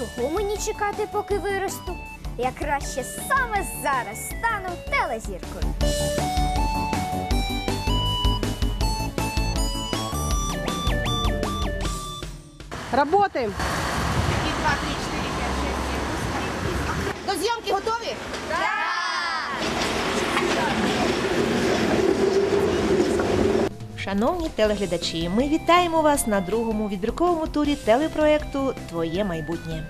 Чого мені чекати, поки виросту? Я краще саме зараз стану телезіркою. Работаем. До зйомки готові? Шановні телеглядачі, ми вітаємо вас на другому відбірковому турі телепроекту Твоє майбутнє.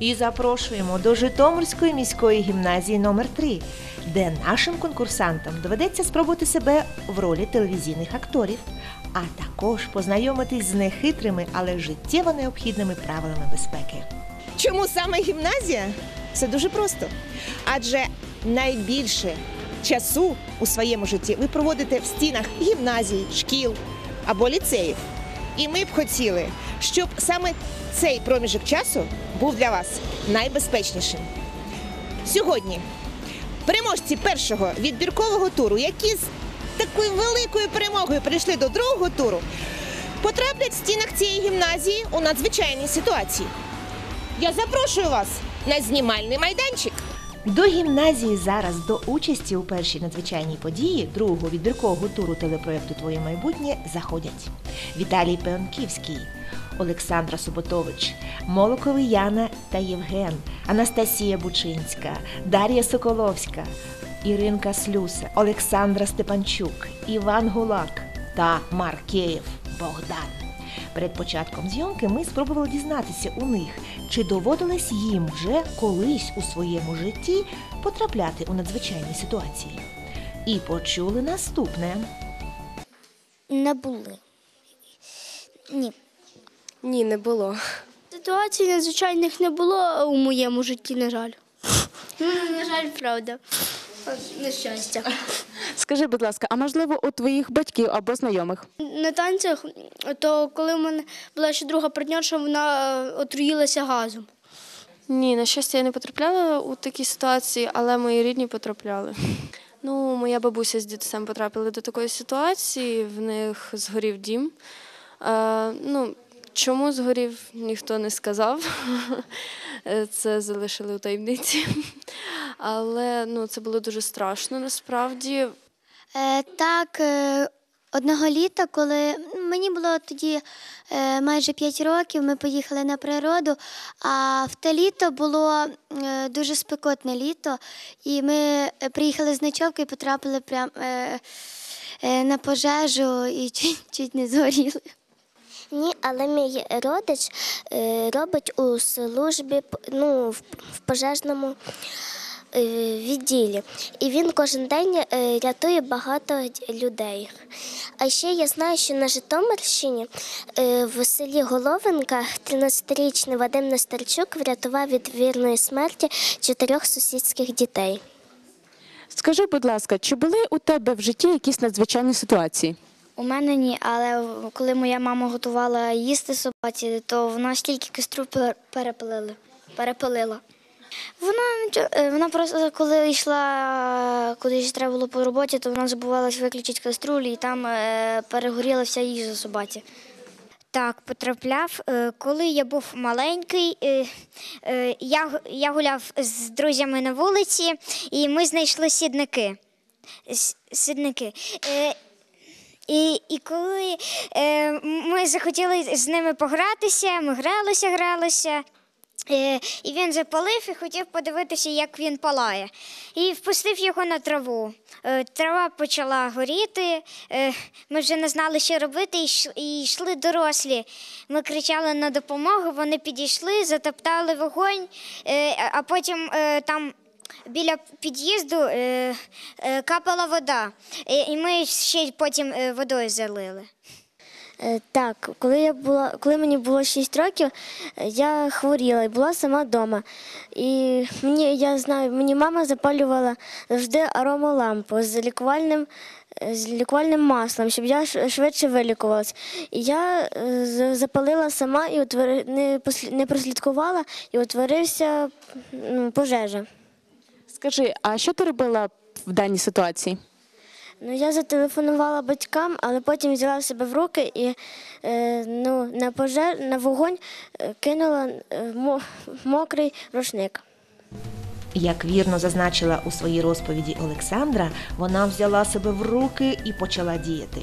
І запрошуємо до Житомирської міської гімназії номер 3 де нашим конкурсантам доведеться спробувати себе в ролі телевізійних акторів, а також познайомитись з нехитрими, але життєво необхідними правилами безпеки. Чому саме гімназія? Це дуже просто. Адже найбільше часу у своєму житті ви проводите в стінах гімназій, шкіл або ліцеїв. І ми б хотіли, щоб саме цей проміжок часу був для вас найбезпечнішим. Сьогодні переможці першого відбіркового туру, які з такою великою перемогою прийшли до другого туру, потраплять в стінах цієї гімназії у надзвичайній ситуації. Я запрошую вас на знімальний майданчик. До гімназії зараз до участі у першій надзвичайній події другого відбіркового туру телепроекту Твоє майбутнє заходять Віталій Пеонківський, Олександра Суботович, Молоковий Яна та Євген, Анастасія Бучинська, Дар'я Соколовська, Іринка Слюса, Олександра Степанчук, Іван Гулак та Маркеєв Богдан. Перед початком зйомки ми спробували дізнатися у них, чи доводилось їм вже колись у своєму житті потрапляти у надзвичайні ситуації. І почули наступне. Не були. Ні. Ні, не було. Ситуацій надзвичайних не було у моєму житті, на жаль. На жаль, правда. Нещастя. Скажи, будь ласка, а можливо у твоїх батьків або знайомих? На танцях, то коли в мене була ще друга партнерша, вона е, отруїлася газом. Ні, на щастя, я не потрапляла у такі ситуації, але мої рідні потрапляли. Ну, моя бабуся з дідусем потрапили до такої ситуації, в них згорів дім. Е, ну, чому згорів, ніхто не сказав. Е, Це залишили у таємниці. Але ну, це було дуже страшно насправді. Е, так, е, одного літа, коли мені було тоді е, майже 5 років, ми поїхали на природу, а в те літо було е, дуже спекотне літо, і ми приїхали з ночовки і потрапили прямо е, е, на пожежу і чуть, чуть не згоріли. Ні, але мій родич е, робить у службі ну, в, в пожежному відділі. І він кожен день е, рятує багато людей. А ще я знаю, що на Житомирщині е, в селі Головинка 13-річний Вадим Нестерчук врятував від вірної смерті чотирьох сусідських дітей. Скажи, будь ласка, чи були у тебе в житті якісь надзвичайні ситуації? У мене ні, але коли моя мама готувала їсти собаці, то вона стільки кастру перепалила. Вона, е, вона просто коли йшла, кудись треба було по роботі, то вона забувалась виключити каструлю і там е, перегоріла вся їжа собаці. Так, потрапляв. Е, Коли я був маленький, я, я гуляв з друзями на вулиці, і ми знайшли сідники. Сідники. І, і коли ми захотіли з ними погратися, ми гралися, гралися. Е, і він запалив і хотів подивитися, як він палає. І впустив його на траву. Е, трава почала горіти. Е, ми вже не знали, що робити, і, йшли дорослі. Ми кричали на допомогу, вони підійшли, затоптали вогонь, а потім там Біля під'їзду капала вода, і, ми ще потім водою залили. Е, Так, коли я була, коли мені було 6 років, е, я хворіла і була сама вдома. І мені, я знаю, мені мама запалювала завжди аромалампу з лікувальним, е, з лікувальним маслом, щоб я швидше вилікувалась. І я запалила сама і утвори, не, не прослідкувала, і утворився пожежа. Скажи, а що ти робила в даній ситуації? Ну, я зателефонувала батькам, але потім взяла себе в руки і е, ну, на пожер, на вогонь е, кинула е, мокрий рушник. Як вірно зазначила у своїй розповіді Олександра, вона взяла себе в руки і почала діяти.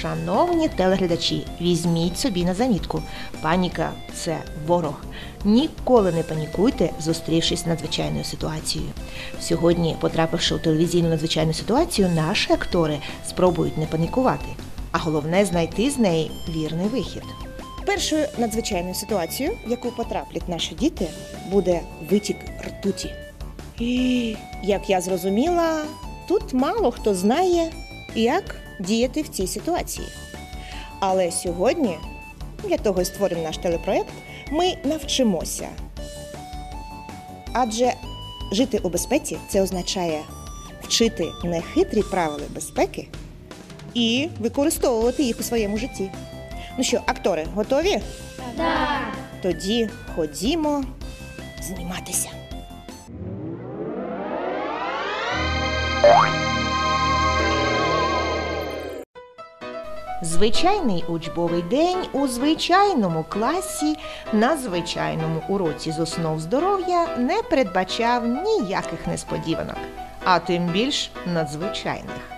Шановні телеглядачі, візьміть собі на замітку. Паніка це ворог. Ніколи не панікуйте, зустрівшись з надзвичайною ситуацією. Сьогодні, потрапивши у телевізійну надзвичайну ситуацію, наші актори спробують не панікувати, а головне знайти з неї вірний вихід. Першою надзвичайною ситуацією, в яку потраплять наші діти, буде витік ртуті. І, як я зрозуміла, тут мало хто знає, як діяти в цій ситуації. Але сьогодні, для того і створений наш телепроект, ми навчимося. Адже жити у безпеці це означає вчити нехитрі правила безпеки і використовувати їх у своєму житті. Ну що, актори, готові? Так. Тоді ходімо зніматися. Звичайний учбовий день у звичайному класі на звичайному уроці з основ здоров'я не передбачав ніяких несподіванок, а тим більш надзвичайних.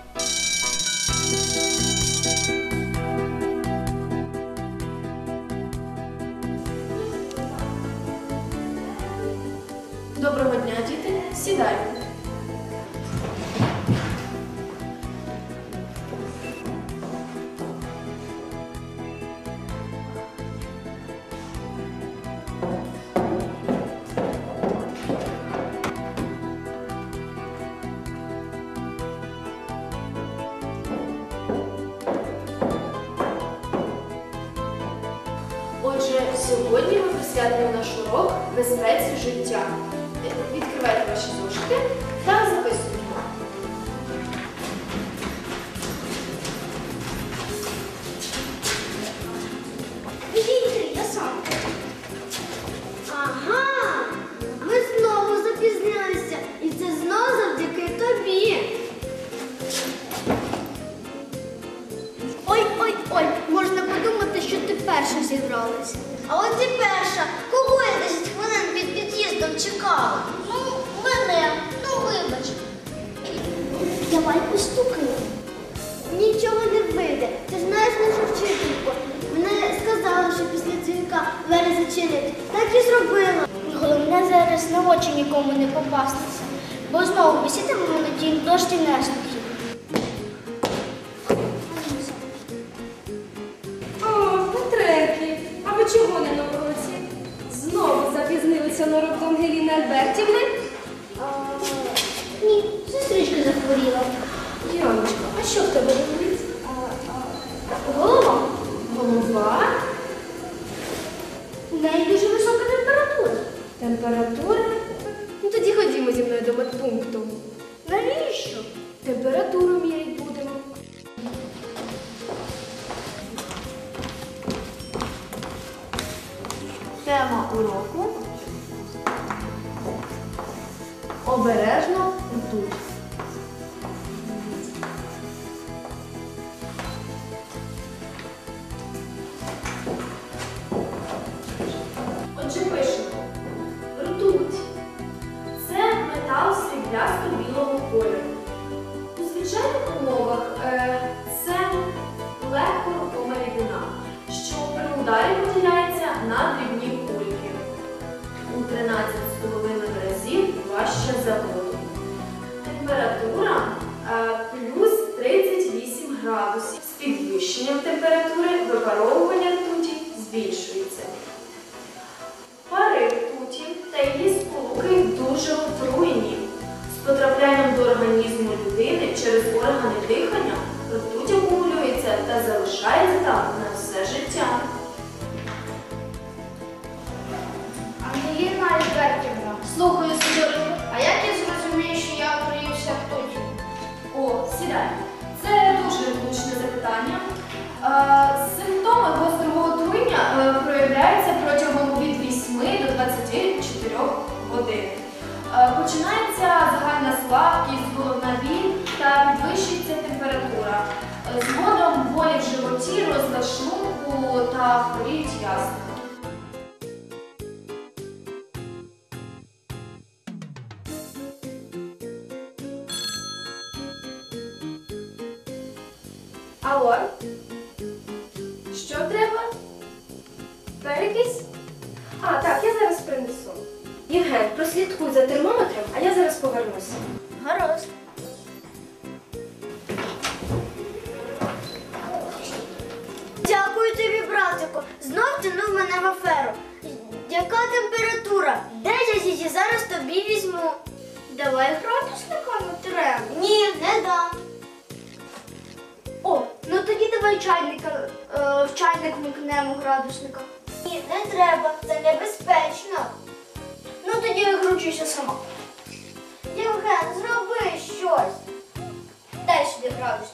Сьогодні ми присвятимо наш урок безпеці життя. Відкривайте ваші зошити та записуйте. Відійди, я сам. Ага, ми знову запізнилися. І це знову завдяки тобі. Ой, ой, ой, можна подумати, що ти перша зібралася. А от ти перша. Кого я 10 хвилин під під'їздом чекала? Ну, мене. Ну, вибач. Давай постукай. Нічого не вийде. Ти знаєш нашу вчительку. Вона сказала, що після дзвінка двері зачинити. Так і зробила. Головне зараз на очі нікому не попастися, бо знову висітимемо на тій дошці наслідків. Урок до Ангеліни Альбертівни? Ні, сестричка захворіла. Яночка, а що в тебе болить? Голова. Голова? У неї дуже висока температура. Температура? Ну тоді ходімо зі мною до медпункту. Навіщо? Температуру міряти будемо. Тема уроку. Обережно підвищенням температури випаровування ртуті збільшується. Пари ртуті та її сполуки дуже отруйні. організму людини через органи дихання, ртуть акумулюється та залишається там на все життя. Ангеліна Альбертівна, слухаю Симптоми гострого отруєння е, проявляються протягом від 8 до 24 годин. Е, Починається загальна слабкість, головна біль та підвищується температура. Е, Згодом болі в животі, розлад шлунку та зараз. Гаразд. Дякую тобі, братику. Знов тянув мене в аферу. Яка температура? Де я її зараз тобі візьму? Давай градусника натрем. Ні, не дам. О, ну тоді давай чайника, е, в чайник вмикнемо градусника. Ні, не треба, це небезпечно. Ну тоді викручуйся сама. Євген, зроби щось. Дай собі градусника.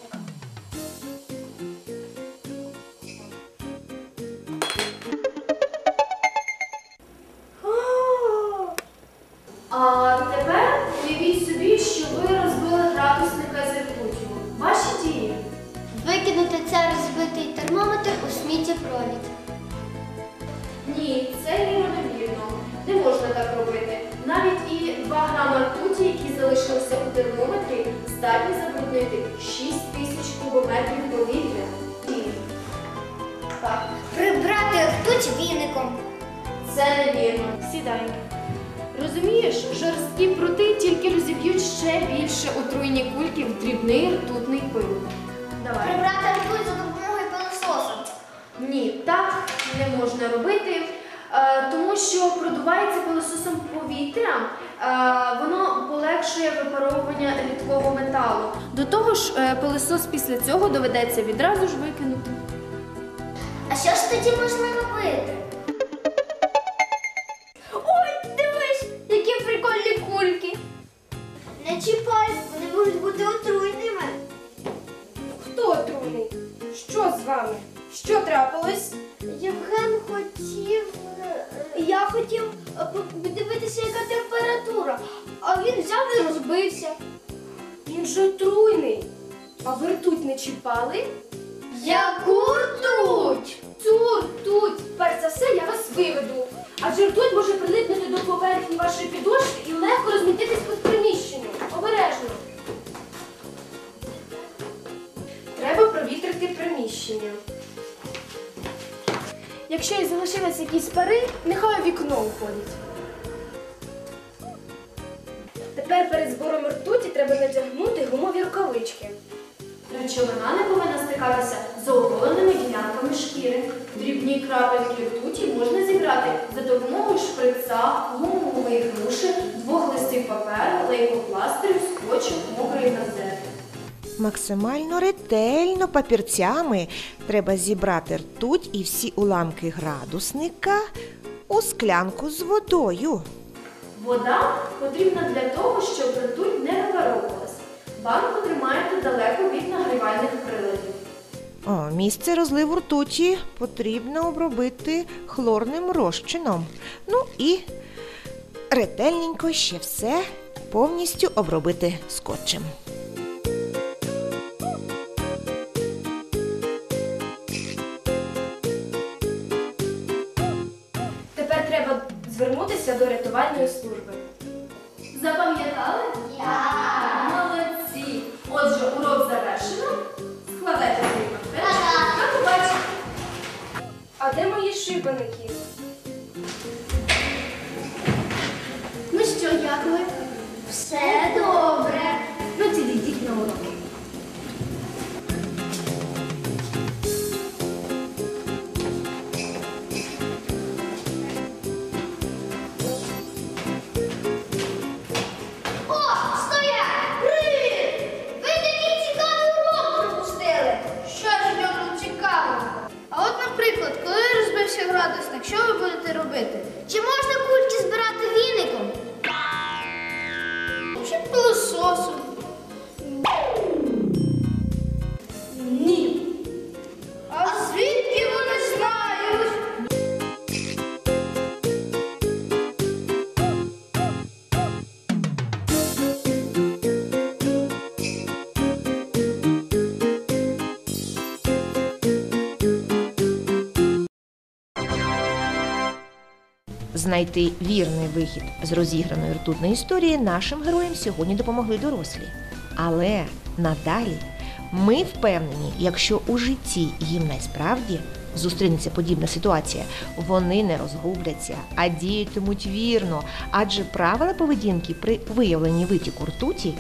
Це невірно. Сідай. Розумієш, жорсткі прути тільки розіб'ють ще більше отруйні кульки в дрібний ртутний пил. Давай. Прибрати ртуть за допомогою пилососа. Ні, так не можна робити, е, тому що продувається пилососом повітря, е, воно полегшує випаровування рідкого металу. До того ж, е, пилосос після цього доведеться відразу ж викинути. А що ж тоді можна робити? А взяв і розбився. Він же отруйний. А ви ртуть не чіпали? Яку ртуть? Цю ртуть! Перш за все я вас виведу. Адже ртуть може прилипнути до поверхні вашої підошви і легко розмітитись по приміщенню. Обережно. Треба провітрити приміщення. Якщо і залишились якісь пари, нехай у вікно уходять. Перед збором ртуті треба надягнути гумові рукавички. Речовина не повинна стикатися з оголеними ділянками шкіри. Дрібні крапельки ртуті можна зібрати за допомогою шприца, гумової груші, двох листів паперу, лейкопластирів, скотчу, мокрої газети. Максимально ретельно папірцями треба зібрати ртуть і всі уламки градусника у склянку з водою. Вода потрібна для того, щоб ртуть не випаровувалась. Банку тримаєте далеко від нагрівальних приладів. О, місце розливу ртуті потрібно обробити хлорним розчином. Ну і ретельненько ще все повністю обробити скотчем. Рятувальної служби. Запам'ятали? Молодці! Отже, урок завершено. Складайте свої. До побачення. А де мої шибаники? Ну що, як ви? Все добре. Знайти вірний вихід з розіграної ртутної історії нашим героям сьогодні допомогли дорослі. Але надалі ми впевнені, якщо у житті їм найсправді зустрінеться подібна ситуація, вони не розгубляться, а діятимуть вірно, адже правила поведінки при виявленні витіку ртуті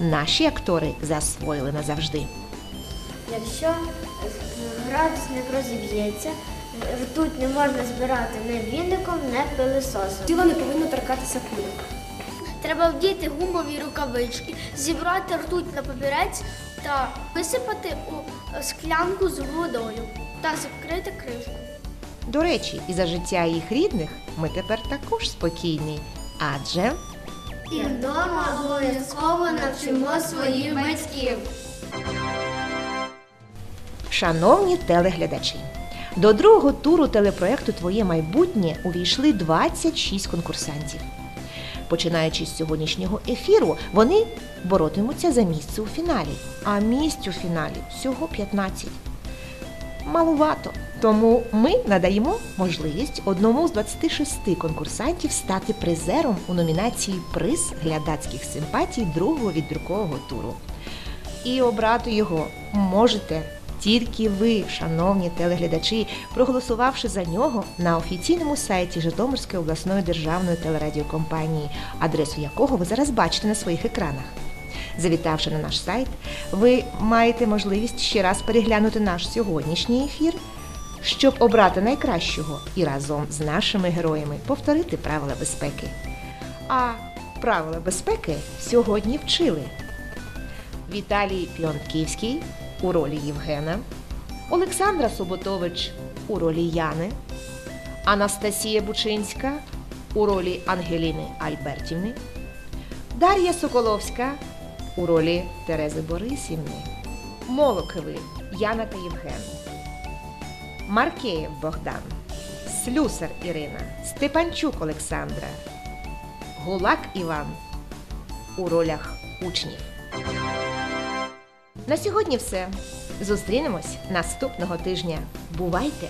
наші актори засвоїли назавжди. Якщо градусник розіб'ється, ртуть не можна збирати не віником, не пилисосом. Тіло не повинно торкатися кулі. Треба вдіти гумові рукавички, зібрати ртуть на папірець та висипати у склянку з водою та закрити кришку. До речі, і за життя їх рідних ми тепер також спокійні, адже І вдома обов'язково навчимо своїх батьків. Шановні телеглядачі, до другого туру телепроекту Твоє майбутнє увійшли 26 конкурсантів. Починаючи з сьогоднішнього ефіру, вони боротимуться за місце у фіналі, а місць у фіналі всього 15. Малувато. Тому ми надаємо можливість одному з 26 конкурсантів стати призером у номінації Приз глядацьких симпатій другого відбіркового туру. І обрати його можете тільки ви, шановні телеглядачі, проголосувавши за нього на офіційному сайті Житомирської обласної державної телерадіокомпанії, адресу якого ви зараз бачите на своїх екранах. Завітавши на наш сайт, ви маєте можливість ще раз переглянути наш сьогоднішній ефір, щоб обрати найкращого і разом з нашими героями повторити правила безпеки. А правила безпеки сьогодні вчили Віталій Піонтківський у ролі Євгена, Олександра Суботович у ролі Яни, Анастасія Бучинська у ролі Ангеліни Альбертівни, Дар'я Соколовська у ролі Терези Борисівни, Молокови Яна та Євген, Маркеєв Богдан, Слюсар Ірина, Степанчук Олександра, Гулак Іван у ролях учнів. На сьогодні все. Зустрінемось наступного тижня. Бувайте!